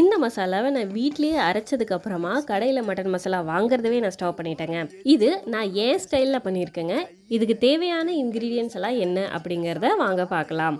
இந்த மசாலாவை நான் வீட்லேயே அரைச்சதுக்கு அப்புறமா கடையில் மட்டன் மசாலா வாங்குறதவே நான் ஸ்டாப் பண்ணிட்டேங்க. இது நான் ஏன் ஸ்டைலில் பண்ணியிருக்கேங்க? இதுக்கு தேவையான இன்க்ரீடியன்ஸ் எல்லாம் என்ன அப்படிங்கிறத வாங்க பார்க்கலாம்.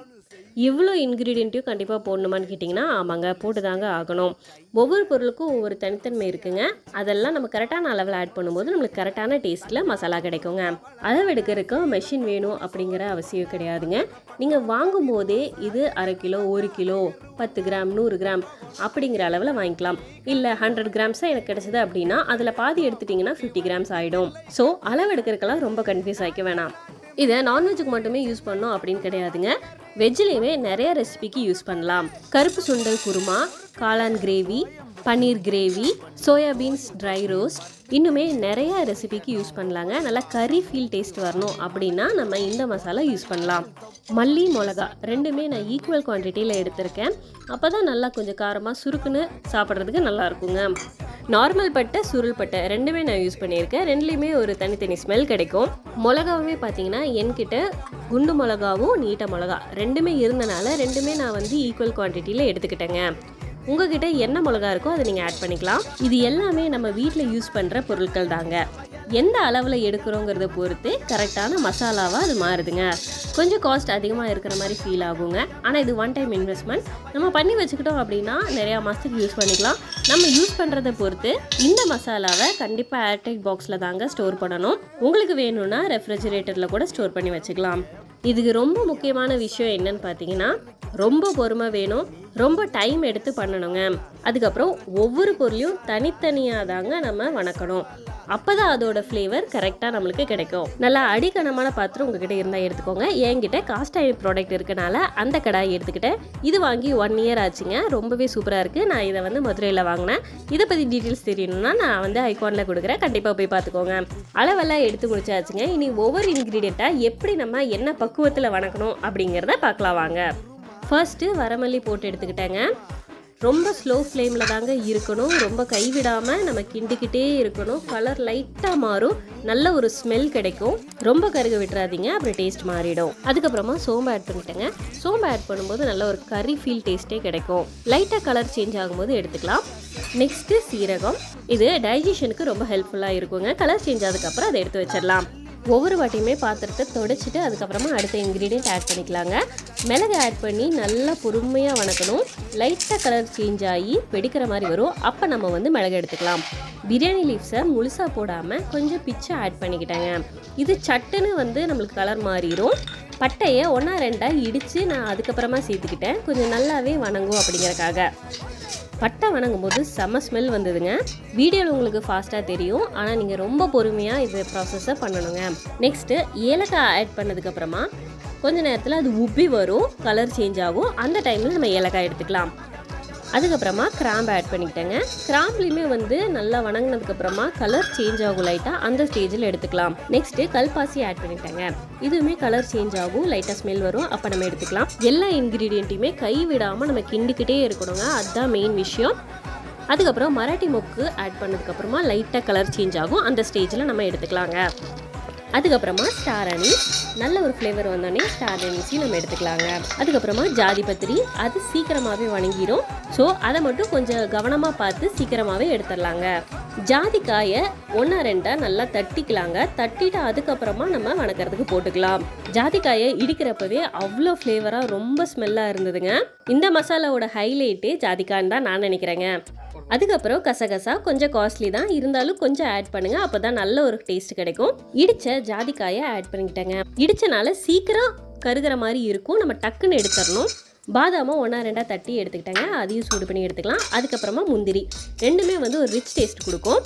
இவ்வளோ இன்க்ரீடியண்ட்டையும் கண்டிப்பாக போடணுமான்னு கேட்டிங்கன்னா ஆமாங்க போட்டு தாங்க ஆகணும். ஒவ்வொரு பொருளுக்கும் ஒவ்வொரு தனித்தன்மை இருக்குங்க. அதெல்லாம் நம்ம கரெக்டான அளவில் ஆட் பண்ணும்போது நம்மளுக்கு கரெக்டான டேஸ்ட்டில் மசாலா கிடைக்குங்க. அளவெடுக்கிறதுக்கு மெஷின் வேணும் அப்படிங்கிற அவசியம் கிடையாதுங்க. நீங்கள் வாங்கும்போதே இது அரை கிலோ ஒரு கிலோ பத்து கிராம் நூறு கிராம் அப்படிங்கிற அளவில் வாங்கிக்கலாம். இல்லை ஹண்ட்ரட் கிராம்ஸாக எனக்கு கிடச்சிது அப்படின்னா அதில் பாதி எடுத்துட்டிங்கன்னா ஃபிஃப்டி கிராம்ஸ் ஆகிடும் ஸோ அளவு எடுக்கிறதுக்கெல்லாம் ரொம்ப கன்ஃபியூஸ் ஆகிக்க வேணாம். இதை நான்வெஜ்ஜுக்கு மட்டுமே யூஸ் பண்ணோம் அப்படின்னு கிடையாதுங்க. வெஜ்லேயுமே நிறைய ரெசிபிக்கு யூஸ் பண்ணலாம். கருப்பு சுண்டல் குருமா காளான் gravy paneer gravy soybeans dry roast இன்னுமே நிறைய ரெசிபிக்கு யூஸ் பண்ணலாங்க. நல்லா கறி ஃபீல் டேஸ்ட் வரணும் அப்படின்னா நம்ம இந்த மசாலா யூஸ் பண்ணலாம். மல்லி மிளகா ரெண்டுமே நான் ஈக்குவல் குவான்டிட்டியில் எடுத்திருக்கேன். அப்போ தான் நல்லா கொஞ்சம் காரமாக சுருக்குன்னு சாப்பிட்றதுக்கு நல்லா இருக்குங்க. நார்மல் பட்டை சுருள் பட்டை ரெண்டுமே நான் யூஸ் பண்ணியிருக்கேன். ரெண்டுலேயுமே ஒரு தனித்தனி ஸ்மெல் கிடைக்கும். மிளகாவுமே பார்த்தீங்கன்னா என்கிட்ட குண்டு மிளகாவும் நீட்ட மிளகா ரெண்டுமே இருந்தனால ரெண்டுமே நான் வந்து ஈக்குவல் குவான்டிட்டியில் எடுத்துக்கிட்டேங்க. உங்ககிட்ட என்ன மிளகா இருக்கோ அதை நீங்கள் ஆட் பண்ணிக்கலாம். இது எல்லாமே நம்ம வீட்டில் யூஸ் பண்ணுற பொருட்கள் தாங்க. எந்த அளவில் எடுக்கிறோங்கிறத பொறுத்து கரெக்டான மசாலாவாக அது மாறுதுங்க. கொஞ்சம் காஸ்ட் அதிகமாக இருக்கிற மாதிரி ஃபீல் ஆகுங்க. ஆனால் இது ஒன் டைம் இன்வெஸ்ட்மெண்ட் நம்ம பண்ணி வச்சுக்கிட்டோம் அப்படின்னா நிறையா மாதத்துக்கு யூஸ் பண்ணிக்கலாம். நம்ம யூஸ் பண்ணுறதை பொறுத்து இந்த மசாலாவை கண்டிப்பாக ஏர்டைட் பாக்ஸில் தாங்க ஸ்டோர் பண்ணணும். உங்களுக்கு வேணும்னா ரெஃப்ரிஜிரேட்டரில் கூட ஸ்டோர் பண்ணி வச்சுக்கலாம். இதுக்கு ரொம்ப முக்கியமான விஷயம் என்னன்னு பார்த்தீங்கன்னா ரொம்ப பொறுமை வேணும். ரொம்ப டைம் எடுத்து பண்ணணுங்க. அதுக்கப்புறம் ஒவ்வொரு பொருளையும் தனித்தனியாக தாங்க நம்ம வணக்கணும். அப்போ தான் அதோட ஃப்ளேவர் கரெக்டாக நம்மளுக்கு கிடைக்கும். நல்லா அடிக்கனமான பாத்திரம் உங்ககிட்ட இருந்தால் எடுத்துக்கோங்க. என்கிட்ட காஸ்ட் ஐன் ப்ராடக்ட் இருக்கனால அந்த கடாய் எடுத்துக்கிட்டேன். இது வாங்கி ஒன் இயர் ஆச்சுங்க. ரொம்பவே சூப்பராக இருக்குது நான் இதை வந்து மதுரையில் வாங்கினேன். இதை பற்றி டீட்டெயில்ஸ் தெரியணும்னா நான் வந்து ஐகானில் கொடுக்குறேன். கண்டிப்பாக போய் பார்த்துக்கோங்க அளவெல்லாம் எடுத்து முடிச்சாச்சுங்க. இனி ஒவ்வொரு இன்க்ரீடியண்ட்டாக எப்படி நம்ம என்ன பக்குவத்தில் வணக்கணும் அப்படிங்கிறத பார்க்கலாம் வாங்க. ஃபர்ஸ்ட்டு வரமல்லி போட்டு எடுத்துக்கிட்டேங்க. ரொம்ப ஸ்லோ ஃப்ளேமில் தாங்க இருக்கணும். ரொம்ப கைவிடாமல் நம்ம கிண்டிக்கிட்டே இருக்கணும். கலர் லைட்டாக மாறும். நல்ல ஒரு ஸ்மெல் கிடைக்கும். ரொம்ப கருக விட்டுறாதீங்க. அப்புறம் டேஸ்ட் மாறிடும். அதுக்கப்புறமா சோம்பு ஆட் பண்ணிட்டேங்க. சோம்பு ஆட் பண்ணும்போது நல்ல ஒரு கறி ஃபீல் டேஸ்ட்டே கிடைக்கும். லைட்டாக கலர் சேஞ்ச் ஆகும்போது எடுத்துக்கலாம். நெக்ஸ்ட்டு சீரகம். இது டைஜஷனுக்கு ரொம்ப ஹெல்ப்ஃபுல்லாக இருக்குங்க. கலர் சேஞ்ச் ஆனதுக்கப்புறம் அதை எடுத்து வச்சிடலாம். ஒவ்வொரு வாட்டியுமே பாத்திரத்தை தொடச்சிட்டு அதுக்கப்புறமா அடுத்த இன்க்ரீடியன்ட் ஆட் பண்ணிக்கலாங்க. மிளகு ஆட் பண்ணி நல்லா பொறுமையாக வணக்கணும். லைட்டாக கலர் சேஞ்ச் ஆகி வெடிக்கிற மாதிரி வரும். அப்போ நம்ம வந்து மிளகு எடுத்துக்கலாம். பிரியாணி லீவ்ஸை முழுசாக போடாமல் கொஞ்சம் பிச்சை ஆட் பண்ணிக்கிட்டேங்க. இது சட்டுன்னு வந்து நம்மளுக்கு கலர் மாறிடும் பட்டையை ஒன்றா ரெண்டாக இடித்து நான் அதுக்கப்புறமா சேர்த்துக்கிட்டேன். கொஞ்சம் நல்லாவே வணங்கும் அப்படிங்கறக்காக. பட்டை வணங்கும் போது செம ஸ்மெல் வந்ததுங்க. வீடியோவில் உங்களுக்கு ஃபாஸ்ட்டாக தெரியும். ஆனால் நீங்கள் ரொம்ப பொறுமையாக இது ப்ராசஸை பண்ணணுங்க. நெக்ஸ்ட்டு ஏலக்காய் ஆட் பண்ணதுக்கப்புறமா கொஞ்ச நேரத்தில் அது உப்பி வரும் கலர் சேஞ்ச் ஆகும். அந்த டைமில் நம்ம ஏலக்காய் எடுத்துக்கலாம். அதுக்கப்புறமா கிராம்பு ஆட் பண்ணிக்கிட்டேங்க. கிராம்ப்லேயுமே வந்து நல்லா வணங்கினதுக்கப்புறமா கலர் சேஞ்ச் ஆகும் லைட்டாக அந்த ஸ்டேஜில் எடுத்துக்கலாம். நெக்ஸ்ட்டு கல்பாசி ஆட் பண்ணிட்டேங்க இதுவுமே கலர் சேஞ்ச் ஆகும் லைட்டாக ஸ்மெல் வரும். அப்போ நம்ம எடுத்துக்கலாம். எல்லா இன்க்ரீடியண்ட்டையுமே கை விடாமல் நம்ம கிண்டிக்கிட்டே இருக்கணுங்க. அதுதான் மெயின் விஷயம். அதுக்கப்புறம் மராட்டி மொக்கு ஆட் பண்ணதுக்கப்புறமா லைட்டாக கலர் சேஞ்ச் ஆகும். அந்த ஸ்டேஜில் நம்ம எடுத்துக்கலாங்க. அதுக்கப்புறமா ஸ்டார் அனீஸ் நல்ல ஒரு ஃப்ளேவர் வந்தோடனே ஸ்டார் அனீஸையும் நம்ம எடுத்துக்கலாங்க. அதுக்கப்புறமா ஜாதி பத்திரி அது சீக்கிரமாகவே வணங்கிடும் ஸோ அதை மட்டும் கொஞ்சம் கவனமாக பார்த்து சீக்கிரமாகவே எடுத்துடலாங்க. ஜாதிக்காயை ஒன்றா ரெண்டாக நல்லா தட்டிக்கலாங்க. தட்டிட்டு அதுக்கப்புறமா நம்ம வணக்கிறதுக்கு போட்டுக்கலாம். ஜாதிக்காயை இடிக்கிறப்பவே அவ்வளோ ஃப்ளேவராக ரொம்ப ஸ்மெல்லாக இருந்ததுங்க. இந்த மசாலாவோட ஹைலைட்டே ஜாதிக்கான்னு தான் நான் நினைக்கிறேங்க. அதுக்கப்புறம் கசகசா கொஞ்சம் காஸ்ட்லி தான். இருந்தாலும் கொஞ்சம் ஆட் பண்ணுங்க. அப்போ தான் நல்ல ஒரு டேஸ்ட் கிடைக்கும். இடிச்ச ஜாதிக்காயை ஆட் பண்ணிக்கிட்டேங்க. இடிச்சனால சீக்கிரம் கருகிற மாதிரி இருக்கும். நம்ம டக்குன்னு எடுத்துடணும். பாதாமும் ஒன்றா ரெண்டாக தட்டி எடுத்துக்கிட்டாங்க. அதையும் சூடு பண்ணி எடுத்துக்கலாம். அதுக்கப்புறமா முந்திரி. ரெண்டுமே வந்து ஒரு ரிச் டேஸ்ட் கொடுக்கும்.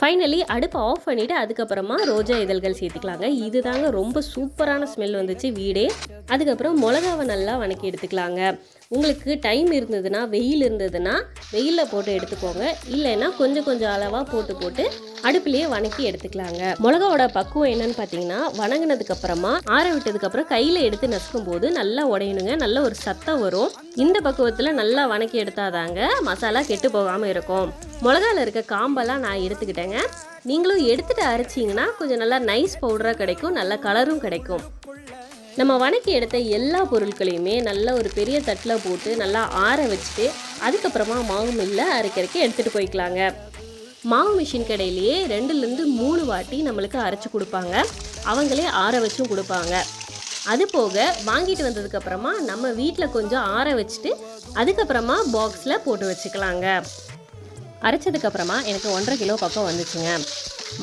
ஃபைனலி அடுப்பை ஆஃப் பண்ணிவிட்டு அதுக்கப்புறமா ரோஜா இதழ்கள் சேர்த்துக்கலாங்க. இது தாங்க ரொம்ப சூப்பரான ஸ்மெல் வந்துச்சு வீடே. அதுக்கப்புறம் மிளகாவை நல்லா வணக்கி எடுத்துக்கலாங்க. உங்களுக்கு டைம் இருந்ததுன்னா வெயில் இருந்ததுன்னா வெயிலில் போட்டு எடுத்துக்கோங்க. இல்லைன்னா கொஞ்சம் கொஞ்சம் அளவாக போட்டு போட்டு அடுப்புலேயே வணக்கி எடுத்துக்கலாங்க. மிளகாவோட பக்குவம் என்னன்னு பார்த்தீங்கன்னா வணங்கினதுக்கு அப்புறமா ஆற விட்டதுக்கு அப்புறம் கையில் எடுத்து நசுக்கும் போது நல்லா உடையணுங்க. நல்ல ஒரு சத்தம் வரும். இந்த பக்குவத்தில் நல்லா வணக்கி எடுத்தாதாங்க மசாலா கெட்டு போகாமல் இருக்கும். மிளகாவில் இருக்க காம்பெல்லாம் நான் எடுத்துக்கிட்டேங்க. நீங்களும் எடுத்துட்டு அரைச்சிங்கன்னா கொஞ்சம் நல்லா நைஸ் பவுடராக கிடைக்கும். நல்ல கலரும் கிடைக்கும். நம்ம வணக்கி எடுத்த எல்லா பொருட்களையுமே நல்ல ஒரு பெரிய தட்டில் போட்டு நல்லா ஆற வச்சுட்டு அதுக்கப்புறமா மாவு மில்ல அரைக்கிறதுக்கு எடுத்துகிட்டு போய்க்கலாங்க. மாவு மிஷின் கடையிலேயே ரெண்டுலேருந்து மூணு வாட்டி நம்மளுக்கு அரைச்சி கொடுப்பாங்க. அவங்களே ஆற வச்சும் கொடுப்பாங்க. அது போக வாங்கிட்டு வந்ததுக்கப்புறமா நம்ம வீட்டில் கொஞ்சம் ஆற வச்சுட்டு அதுக்கப்புறமா பாக்ஸில் போட்டு வச்சுக்கலாங்க. அரைச்சதுக்கப்புறமா எனக்கு ஒன்றரை கிலோ பக்கம் வந்துச்சுங்க.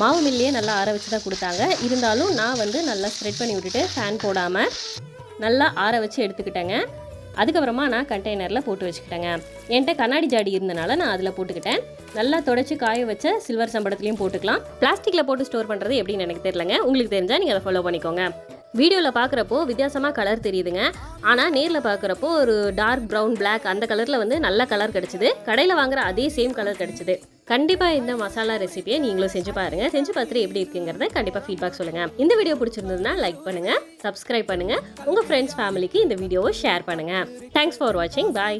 மாவு மில்லையே நல்லா ஆற வச்சு தான் கொடுத்தாங்க. இருந்தாலும் நான் வந்து நல்லா ஸ்ப்ரெட் பண்ணி விட்டுட்டு ஃபேன் போடாமல் நல்லா ஆற வச்சு எடுத்துக்கிட்டேங்க. அதுக்கப்புறமா நான் கண்டெய்னரில் போட்டு வச்சுக்கிட்டேங்க. என்கிட்ட கண்ணாடி ஜாடி இருந்தனால நான் அதில் போட்டுக்கிட்டேன். நல்லா தொடச்சி காய வச்ச சில்வர் சம்பளத்துலேயும் போட்டுக்கலாம். பிளாஸ்டிக்கில் போட்டு ஸ்டோர் பண்ணுறது எப்படின்னு எனக்கு தெரியலங்க. உங்களுக்கு தெரிஞ்சால் நீங்கள் அதை ஃபாலோ பண்ணிக்கோங்க. வீடியோவில் பார்க்குறப்போ வித்தியாசமாக கலர் தெரியுதுங்க. ஆனால் நேரில் பார்க்குறப்போ ஒரு டார்க் ப்ரௌன் பிளாக் அந்த கலரில் வந்து நல்ல கலர் கிடச்சிது. கடையில் வாங்குற அதே சேம் கலர் கிடச்சிது. கண்டிப்பாக இந்த மசாலா ரெசிபியை நீங்களும் செஞ்சு பாருங்கள் செஞ்சு பார்த்துட்டு எப்படி இருக்குங்கிறத கண்டிப்பாக ஃபீட்பேக் சொல்லுங்கள் இந்த வீடியோ பிடிச்சிருந்ததுன்னா லைக் பண்ணுங்கள் சப்ஸ்கிரைப் பண்ணுங்கள் உங்கள் ஃப்ரெண்ட்ஸ் ஃபேமிலிக்கு இந்த வீடியோவை ஷேர் பண்ணுங்கள் தேங்க்ஸ் ஃபார் வாட்சிங் பாய்